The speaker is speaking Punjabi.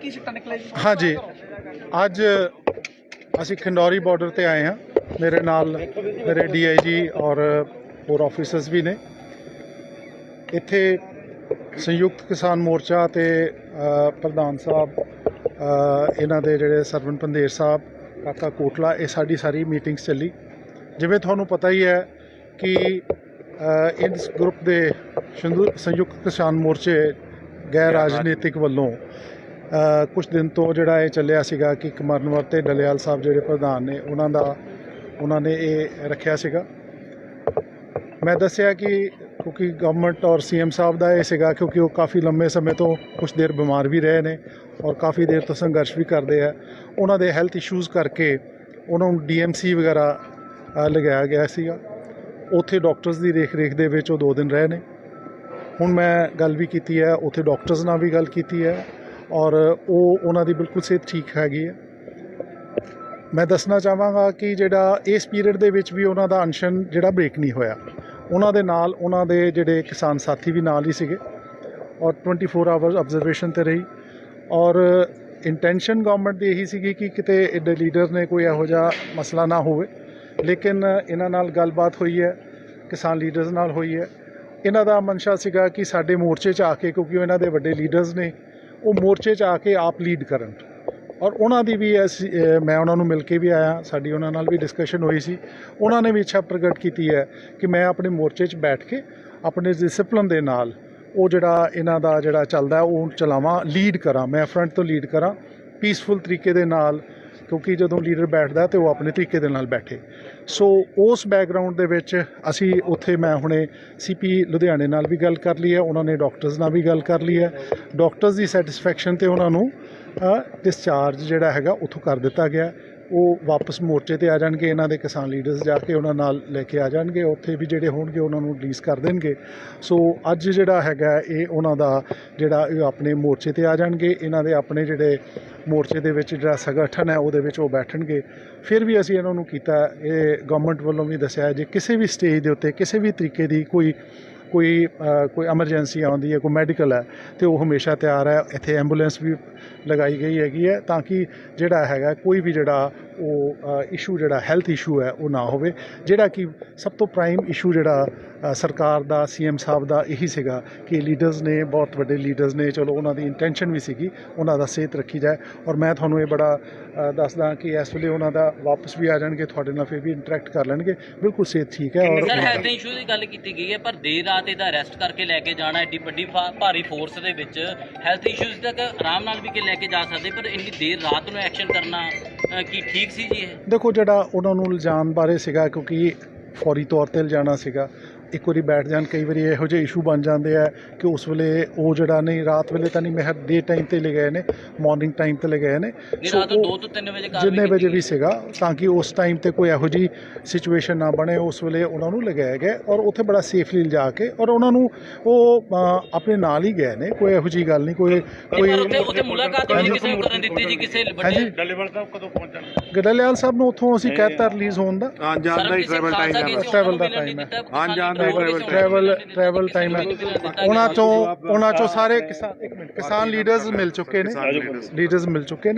ਕੀ ਸਿੱਟਾ ਨਿਕਲਿਆ ਜੀ ਹਾਂਜੀ। ਅੱਜ ਅਸੀਂ ਖੰਡੌਰੀ ਬਾਰਡਰ ਤੇ ਆਏ ਹਾਂ। ਮੇਰੇ ਨਾਲ ਮੇਰੇ ਡੀਆਈਜੀ ਔਰ ਹੋਰ ਆਫੀਸਰਸ ਵੀ ਨੇ। ਇੱਥੇ ਸੰਯੁਕਤ ਕਿਸਾਨ ਮੋਰਚਾ ਤੇ ਪ੍ਰਧਾਨ ਸਾਹਿਬ ਇਹਨਾਂ ਦੇ ਜਿਹੜੇ ਸਰਵਨ ਪੰਦੇਰ ਸਾਹਿਬ, ਕਾਕਾ ਕੋਟਲਾ, ਇਹ ਸਾਡੀ ਸਾਰੀ ਮੀਟਿੰਗਸ ਚੱਲੀ। ਜਿਵੇਂ ਤੁਹਾਨੂੰ ਪਤਾ ਹੀ ਹੈ ਕਿ ਇਸ ਗਰੁੱਪ ਦੇ ਸੰਯੁਕਤ ਕਿਸਾਨ ਮੋਰਚੇ ਗੈਰ ਰਾਜਨੀਤਿਕ ਵੱਲੋਂ ਕੁਝ ਦਿਨ ਤੋਂ ਜਿਹੜਾ ਇਹ ਚੱਲਿਆ ਸੀਗਾ ਕਿ ਕਮਰਨਵਰ ਤੇ ਡਲਿਆਲ ਸਾਹਿਬ ਜਿਹੜੇ ਪ੍ਰਧਾਨ ਨੇ, ਉਹਨਾਂ ਦਾ, ਉਹਨਾਂ ਨੇ ਇਹ ਰੱਖਿਆ ਸੀਗਾ। ਮੈਂ ਦੱਸਿਆ ਕਿ ਕਿਉਂਕਿ ਗਵਰਨਮੈਂਟ ਔਰ ਸੀਐਮ ਸਾਹਿਬ ਦਾ ਇਹ ਸੀਗਾ ਕਿਉਂਕਿ ਉਹ ਕਾਫੀ ਲੰਮੇ ਸਮੇਂ ਤੋਂ ਕੁਝ ਦੇਰ ਬਿਮਾਰ ਵੀ ਰਹੇ ਨੇ ਔਰ ਕਾਫੀ ਦੇਰ ਤੋਂ ਸੰਘਰਸ਼ ਵੀ ਕਰਦੇ ਆ। ਉਹਨਾਂ ਦੇ ਹੈਲਥ ਇਸ਼ੂਜ਼ ਕਰਕੇ ਉਹਨਾਂ ਨੂੰ ਡੀਐਮਸੀ ਵਗੈਰਾ ਲਗਾਇਆ ਗਿਆ ਸੀਗਾ। ਉੱਥੇ ਡਾਕਟਰਸ ਦੀ ਰੇਖ ਰੇਖ ਦੇ ਵਿੱਚ ਉਹ ਦੋ ਦਿਨ ਰਹੇ ਨੇ। ਹੁਣ ਮੈਂ ਗੱਲ ਵੀ ਕੀਤੀ ਹੈ, ਉੱਥੇ ਡਾਕਟਰਸ ਨਾਲ ਵੀ ਗੱਲ ਕੀਤੀ ਹੈ। ਔਰ ਉਹ ਉਹਨਾਂ ਦੀ ਬਿਲਕੁਲ ਸਿਹਤ ਠੀਕ ਹੈਗੀ ਹੈ। ਮੈਂ ਦੱਸਣਾ ਚਾਹਾਂਗਾ ਕਿ ਜਿਹੜਾ ਇਸ ਪੀਰੀਅਡ ਦੇ ਵਿੱਚ ਵੀ ਉਹਨਾਂ ਦਾ ਅਨਸ਼ਨ ਜਿਹੜਾ ਬ੍ਰੇਕ ਨਹੀਂ ਹੋਇਆ, ਉਹਨਾਂ ਦੇ ਨਾਲ ਉਹਨਾਂ ਦੇ ਜਿਹੜੇ ਕਿਸਾਨ ਸਾਥੀ ਵੀ ਨਾਲ ਹੀ ਸੀਗੇ ਔਰ 24 ਆਵਰਸ ਆਬਜ਼ਰਵੇਸ਼ਨ ਤੇ ਰਹੀ ਔਰ ਇੰਟੈਂਸ਼ਨ ਗਵਰਨਮੈਂਟ ਦੀ ਇਹੀ ਸੀਗੀ ਕਿ ਕਿਤੇ ਇਹਦੇ ਲੀਡਰ ਨੇ ਕੋਈ ਇਹੋ ਜਿਹਾ ਮਸਲਾ ਨਾ ਹੋਵੇ, ਲੇਕਿਨ ਇਹਨਾਂ ਨਾਲ ਗੱਲਬਾਤ ਹੋਈ ਹੈ, ਕਿਸਾਨ ਲੀਡਰਸ ਨਾਲ ਹੋਈ ਹੈ। ਇਹਨਾਂ ਦਾ ਮਨਸ਼ਾ ਸੀਗਾ ਕਿ ਸਾਡੇ ਮੋਰਚੇ 'ਚ ਆ ਕੇ ਕਿਉਂਕਿ ਇਹਨਾਂ ਦੇ ਵੱਡੇ ਲੀਡਰਸ ਨੇ ਉਹ ਮੋਰਚੇ 'ਚ ਆ ਕੇ ਆਪ ਲੀਡ ਕਰਨ। ਔਰ ਉਹਨਾਂ ਦੀ ਵੀ ਅਸੀਂ ਮੈਂ ਉਹਨਾਂ ਨੂੰ ਮਿਲ ਕੇ ਵੀ ਆਇਆ। ਸਾਡੀ ਉਹਨਾਂ ਨਾਲ ਵੀ ਡਿਸਕਸ਼ਨ ਹੋਈ ਸੀ। ਉਹਨਾਂ ਨੇ ਵੀ ਇੱਛਾ ਪ੍ਰਗਟ ਕੀਤੀ ਹੈ ਕਿ ਮੈਂ ਆਪਣੇ ਮੋਰਚੇ 'ਚ ਬੈਠ ਕੇ ਆਪਣੇ ਡਿਸਪਲਿਨ ਦੇ ਨਾਲ ਉਹ ਜਿਹੜਾ ਇਹਨਾਂ ਦਾ ਜਿਹੜਾ ਚੱਲਦਾ ਉਹ ਚਲਾਵਾਂ ਲੀਡ ਕਰਾਂ। ਮੈਂ ਫਰੰਟ ਤੋਂ ਲੀਡ ਕਰਾਂ। ਪੀਸਫੁਲ ਤਰੀਕੇ ਦੇ ਨਾਲ ਕਿਉਂਕਿ ਜਦੋਂ ਲੀਡਰ ਬੈਠਦਾ ਤੇ ਉਹ ਆਪਣੇ ਤਰੀਕੇ ਦੇ ਨਾਲ ਬੈਠੇ। ਸੋ ਉਸ ਬੈਕਗ੍ਰਾਉਂਡ ਦੇ ਵਿੱਚ ਅਸੀਂ ਉੱਥੇ ਮੈਂ ਹੁਣੇ ਸੀਪੀ ਲੁਧਿਆਣੇ ਨਾਲ ਵੀ ਗੱਲ ਕਰ ਲਈ ਹੈ, ਉਹਨਾਂ ਨੇ ਡਾਕਟਰਸ ਨਾਲ ਵੀ ਗੱਲ ਕਰ ਲਈ ਹੈ। ਡਾਕਟਰਸ ਦੀ ਸੈਟੀਸਫੈਕਸ਼ਨ ਤੇ ਉਹਨਾਂ ਨੂੰ ਡਿਸਚਾਰਜ ਜਿਹੜਾ ਹੈਗਾ ਉੱਥੋਂ ਕਰ ਦਿੱਤਾ ਗਿਆ। ਉਹ ਵਾਪਸ ਮੋਰਚੇ ਤੇ ਆ ਜਾਣਗੇ, ਇਹਨਾਂ ਦੇ ਕਿਸਾਨ ਲੀਡਰਸ ਜਾ ਕੇ ਉਹਨਾਂ ਨਾਲ ਲੈ ਕੇ ਆ ਜਾਣਗੇ, ਉੱਥੇ ਵੀ ਜਿਹੜੇ ਹੋਣਗੇ ਉਹਨਾਂ ਨੂੰ ਰਿਲੀਜ਼ ਕਰ ਦੇਣਗੇ। ਸੋ ਅੱਜ ਜਿਹੜਾ ਹੈਗਾ, ਇਹ ਉਹਨਾਂ ਦਾ ਜਿਹੜਾ ਇਹ ਆਪਣੇ ਮੋਰਚੇ ਤੇ ਆ ਜਾਣਗੇ, ਇਹਨਾਂ ਦੇ ਆਪਣੇ ਜਿਹੜੇ ਮੋਰਚੇ ਦੇ ਵਿੱਚ ਜਿਹੜਾ ਸੰਗਠਨ ਹੈ, ਉਹਦੇ ਵਿੱਚ ਉਹ ਬੈਠਣਗੇ। ਫਿਰ ਵੀ ਅਸੀਂ ਇਹਨਾਂ ਨੂੰ ਕੀਤਾ, ਇਹ ਗਵਰਨਮੈਂਟ ਵੱਲੋਂ ਵੀ ਦੱਸਿਆ ਜੇ ਕਿਸੇ ਵੀ ਸਟੇਜ ਦੇ ਉੱਤੇ, ਕਿਸੇ ਵੀ ਤਰੀਕੇ ਦੀ ਕੋਈ ਕੋਈ ਕੋਈ ਐਮਰਜੈਂਸੀ ਆਉਂਦੀ ਹੈ, ਕੋਈ ਮੈਡੀਕਲ ਹੈ, ਤੇ ਉਹ ਹਮੇਸ਼ਾ ਤਿਆਰ ਹੈ। ਇੱਥੇ ਐਂਬੂਲੈਂਸ ਵੀ ਲਗਾਈ ਗਈ ਹੈਗੀ ਹੈ ਤਾਂ ਕਿ ਜਿਹੜਾ ਹੈਗਾ, ਕੋਈ ਵੀ ਜਿਹੜਾ ਉਹ ਇਸ਼ੂ ਜਿਹੜਾ ਹੈਲਥ ਇਸ਼ੂ ਹੈ, ਉਹ ਨਾ ਹੋਵੇ। ਜਿਹੜਾ ਕਿ ਸਭ ਤੋਂ ਪ੍ਰਾਈਮ ਇਸ਼ੂ ਜਿਹੜਾ ਸਰਕਾਰ ਦਾ ਸੀਐਮ ਸਾਹਿਬ ਦਾ ਇਹੀ ਸੀਗਾ ਕਿ ਲੀਡਰਸ ਨੇ ਬਹੁਤ ਵੱਡੇ ਲੀਡਰਸ ਨੇ ਚਲੋ ਉਹਨਾਂ ਦੀ ਇੰਟੈਂਸ਼ਨ ਵੀ ਸੀਗੀ ਉਹਨਾਂ ਦਾ ਸਿਹਤ ਰੱਖੀ ਜਾਏ। ਔਰ ਮੈਂ ਤੁਹਾਨੂੰ ਇਹ ਬੜਾ ਦੱਸਦਾ ਕਿ ਇਸ ਵੇਲੇ ਉਹਨਾਂ ਦਾ ਵਾਪਸ ਵੀ ਆ ਜਾਣਗੇ ਤੁਹਾਡੇ ਨਾਲ ਫਿਰ ਵੀ ਇੰਟਰੈਕਟ ਕਰ ਲੈਣਗੇ। ਬਿਲਕੁਲ ਸਿਹਤ ਠੀਕ ਹੈ ਔਰ ਸਰ ਹੈਲਥ ਇਸ਼ੂ ਦੀ ਗੱਲ ਕੀਤੀ ਗਈ ਹੈ ਪਰ ਦੇਰ ਰਾਤ ਇਹਦਾ ਅਰੈਸਟ ਕਰਕੇ ਲੈ ਕੇ ਜਾਣਾ ਐਡੀ ਵੱਡੀ ਭਾਰੀ ਫੋਰਸ ਦੇ ਵਿੱਚ ਹੈਲਥ ਇਸ਼ੂਜ਼ ਤੱਕ ਆਰਾਮ ਨਾਲ ਵੀ ਕਿ ਲੈ ਕੇ ਜਾ ਸਕਦੇ ਪਰ ਇੰਨੀ ਦੇਰ ਰਾਤ ਨੂੰ ਐਕਸ਼ਨ ਕਰਨਾ ਕੀ ਠੀਕ ਸੀ ਜੀ ਇਹ? ਦੇਖੋ ਜਿਹੜਾ ਉਹਨਾਂ ਨੂੰ ਲਿਜਾਣ ਬਾਰੇ ਸੀਗਾ ਕਿਉਂਕਿ ਫੌਰੀ ਤੌਰ ਤੇ ਲਿਜਾਣਾ ਸੀਗਾ ਇੱਕ ਵਾਰੀ ਬੈਠ ਜਾਣ ਕਈ ਵਾਰੀ ਇਹੋ ਜਿਹੇ ਇਸ਼ੂ ਬਣ ਜਾਂਦੇ ਆ ਕਿ ਉਸ ਵੇਲੇ ਉਹ ਜਿਹੜਾ ਨਹੀਂ ਰਾਤ ਵੇਲੇ ਤਾਂ ਨਹੀਂ ਮੈਂ ਡੇ ਟਾਈਮ ਤੇ ਲੈ ਗਏ ਨੇ ਮਾਰਨਿੰਗ ਟਾਈਮ ਤੇ ਲੈ ਗਏ ਨੇ। ਸੋ ਰਾਤ ਨੂੰ ਉਹ 2 ਤੋਂ 3 ਵਜੇ ਜਿੰਨੇ ਵਜੇ। ਵੀ ਸੀਗਾ ਤਾਂ ਕਿ ਉਸ ਟਾਈਮ ਤੇ ਕੋਈ ਇਹੋ ਜੀ ਸਿਚੁਏਸ਼ਨ ਨਾ ਬਣੇ ਉਸ ਵੇਲੇ ਉਹਨਾਂ ਨੂੰ ਲਗਾਇਆ ਗਿਆ ਔਰ ਉੱਥੇ ਬੜਾ ਸੇਫਲੀ ਲਿਜਾ ਕੇ ਔਰ ਉਹਨਾਂ ਨੂੰ ਉਹ ਆਪਣੇ ਨਾਲ ਹੀ ਗਏ ਨੇ ਕੋਈ ਇਹੋ ਜੀ ਗੱਲ ਨਹੀਂ ਕੋਈ ਕੋਈ ਉੱਥੇ ਉੱਥੇ ਮੁਲਾਕਾਤ ਨਹੀਂ ਕਿਸੇ ਨੂੰ ਕਰਨ ਦਿੱਤੀ ਜੀ ਕਿਸੇ ਵੱਡੇ ਡੱਲੇਵਾਲ ਸਾਹਿਬ ਕਦੋਂ ਪਹੁੰਚਣ ਗੜਲਿਆਲ ਸਾਹਿਬ ਨੂੰ ਉੱਥੋਂ ਅਸੀਂ ਕਹਿਤਾ ਰਿਲੀਜ਼ ਹੋਣ ਦਾ। ਆਉਣ ਜਾਣ ਦਾ ਹੀ। ਟਰੈਵਲ ਟਾਈਮ ਹੈ Travel ਦਾ time ਹੈ। ਆਉਣ ਜਾਣ ਟਰੈਵਲ ਟਰੈਵਲ ਟਾਈਮ ਹੈ। ਉਹਨਾਂ ਚੋਂ ਉਹਨਾਂ ਚੋਂ ਸਾਰੇ ਕਿਸਾਨ ਇੱਕ ਮਿੰਟ ਕਿਸਾਨ ਲੀਡਰਸ ਮਿਲ ਚੁੱਕੇ ਨੇ। ਲੀਡਰਸ ਮਿਲ ਚੁੱਕੇ ਨੇ।